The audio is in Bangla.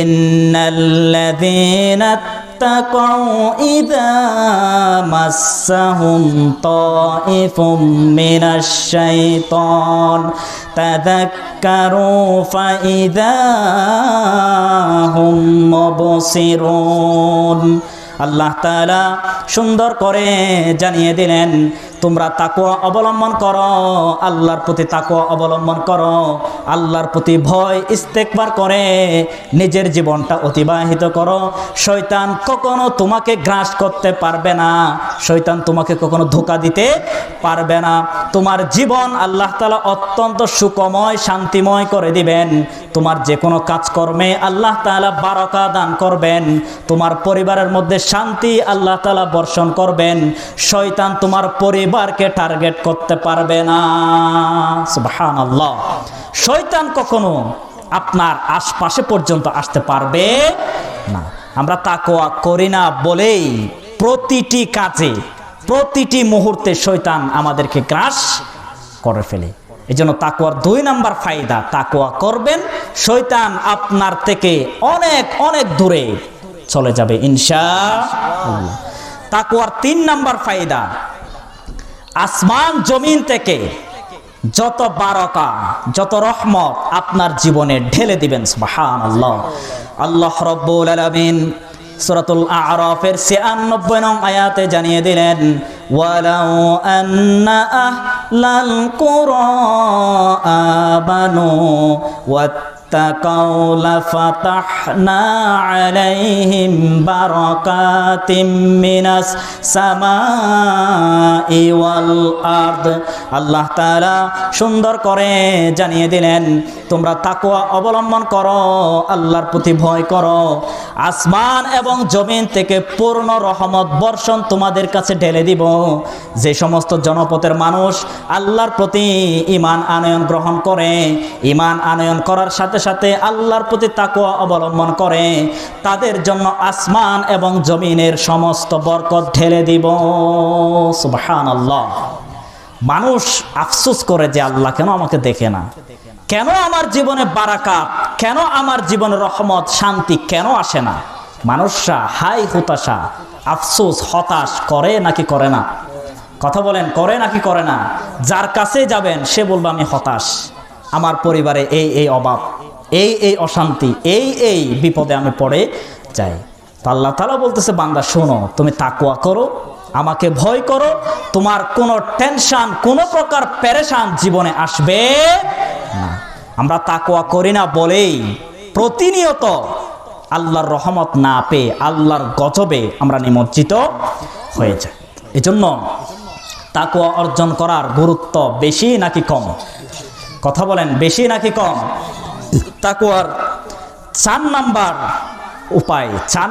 ইন্নাল্লাযীনা اتقوا إذا مسهم طائف من الشيطان تذكروا فإذا هم مبصرون আল্লাহ তাআলা সুন্দর করে জানিয়ে দিলেন তোমরা তাকওয়া অবলম্বন করো, আল্লাহর প্রতি তাকওয়া অবলম্বন করো, আল্লাহর প্রতি ভয় ইস্তেকবার করে, নিজের জীবনটা অতিবাহিত করো। শয়তান কখনো তোমাকে গ্রাস করতে পারবে না, শয়তান তোমাকে কখনো ধোকা দিতে পারবে না। তোমার জীবন আল্লাহ তালা অত্যন্ত সুকময়, শান্তিময় করে দিবেন। তোমার যে কোনো কাজকর্মে আল্লাহ তাআলা বারকা দান করবেন। তোমার পরিবারের মধ্যে শান্তি আল্লাহ তাআলা বর্ষণ করবেন। শয়তান তোমার পরিবারকে টার্গেট করতে পারবে না। শয়তান কখনো আপনার আশপাশে পর্যন্ত আসতে পারবে না। আমরা তাকওয়া করি না বলেই প্রতিটি কাজে, প্রতিটি মুহূর্তে শয়তান আমাদেরকে গ্রাস করে ফেলে। এই জন্য তাকুয়ার দুই নাম্বার ফায়দা তাকুয়া করবেন শয়তান আপনার থেকে অনেক অনেক দূরে চলে যাবে, ইনশা। তাকুয়ার তিন নাম্বার ফায়দা, আসমান, জমিন থেকে যত বারকা, যত রহমত আপনার জীবনে ঢেলে দিবেন সুবহান আল্লাহ আল্লাহ রব্বুল আলামিন সূরাতুল আরাফের 96 নং আয়াতে জানিয়ে দিলেন, ওয়ালাউ আন্না আহলাল কুরা আমানু واتقوا لفتحنا عليهم بركات من السماء والأرض আল্লাহ তাআলা সুন্দর করে জানিয়ে দিলেন তোমরা তাকওয়া অবলম্বন করো আল্লাহর প্রতি ভয় করো আসমান এবং জমিন থেকে পূর্ণ রহমত বর্ষণ তোমাদের কাছে ঢেলে দিব। যে সমস্ত জনপথের মানুষ আল্লাহর প্রতি ইমান আনয়ন গ্রহণ করে ইমান আনয়ন করার সাথে সাথে আল্লাহর প্রতি তাকওয়া অবলম্বন করে, তাদের জন্য আসমান এবং জমিনের সমস্ত বরকত ঢেলে দিব। সুবহানাল্লাহ। মানুষ আফসোস করে যে আল্লাহ কেন আমাকে দেখে না? কেন আমার জীবনে বারাকাত? কেন আমার জীবনে রহমত, শান্তি কেন আসে না? মানুষরা হাই হতাশা, আফসোস, হতাশ, করে নাকি করে না? কথা বলেন, করে নাকি করে না? যার কাছে যাবেন, সে বলবে, আমি হতাশ। আমার পরিবারে এই এই অভাব, এই এই অশান্তি, এই এই বিপদে আমি পড়ে যাই। আল্লাহ তালা বলতেছে, বান্দা, শোনো, তুমি তাকুয়া করো, আমাকে ভয় করো। তোমার কোনো টেনশন, কোনো প্রকার প্যারেশান জীবনে আসবে আমরা তাকুয়া করি না বলেই প্রতিনিয়ত আল্লাহর রহমত না পেয়ে আল্লাহর গজবে আমরা নিমজ্জিত হয়ে যাই। এজন্য তাকুয়া অর্জন করার গুরুত্ব বেশি নাকি কম? কথা বলেন, বেশি নাকি কম? তাকুয়ার চার নাম্বার উপায়, চার